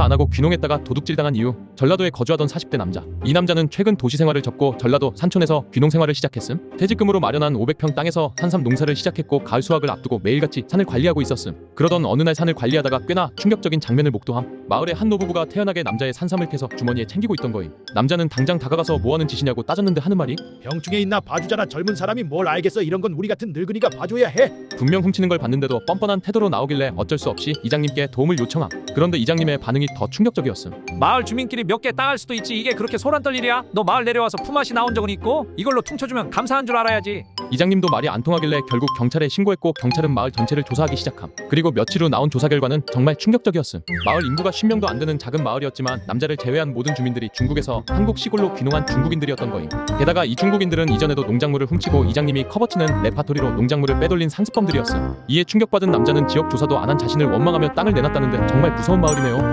조사 안 하고 귀농했다가 도둑질 당한 이유 전라도에 거주하던 40대 남자. 이 남자는 최근 도시 생활을 접고 전라도 산촌에서 귀농 생활을 시작했음. 퇴직금으로 마련한 500평 땅에서 산삼 농사를 시작했고 가을 수확을 앞두고 매일같이 산을 관리하고 있었음. 그러던 어느 날 산을 관리하다가 꽤나 충격적인 장면을 목도함 마을의 한 노부부가 태연하게 남자의 산삼을 캐서 주머니에 챙기고 있던 거임. 남자는 당장 다가가서 뭐 하는 짓이냐고 따졌는데 하는 말이? 병충해 있나 봐주잖아 젊은 사람이. 뭘 알겠어? 이런 건 우리 같은 늙은이가 봐줘야 해 분명 훔치는 걸 봤는데도 뻔뻔한 태도로 나오길래 어쩔 수 없이 이장님께 도움을 요청함. 그런데 이장님의 반응이 더 충격적이었음. 마을 주민끼리 몇 개 따갈 수도 있지. 이게 그렇게 소란 떨 일이야? 너 마을 내려와서 품앗이 나온 적은 있고 이걸로 퉁쳐주면 감사한 줄 알아야지 이장님도 말이 안 통하길래 결국 경찰에 신고했고 경찰은 마을 전체를 조사하기 시작함. 그리고 며칠 후 나온 조사 결과는 정말 충격적이었음. 마을 인구가 10명도 안 되는 작은 마을이었지만 남자를 제외한 모든 주민들이 중국에서 한국 시골로 귀농한 중국인들이었던 거임. 게다가 이 중국인들은 이전에도 농작물을 훔치고 이장님이 커버치는 레파토리로 농작물을 빼돌린 상습범들이었음. 이에 충격받은 남자는 지역 조사도 안 한 자신을 원망하며 땅을 내놨다는데 정말 무서운 마을이네요.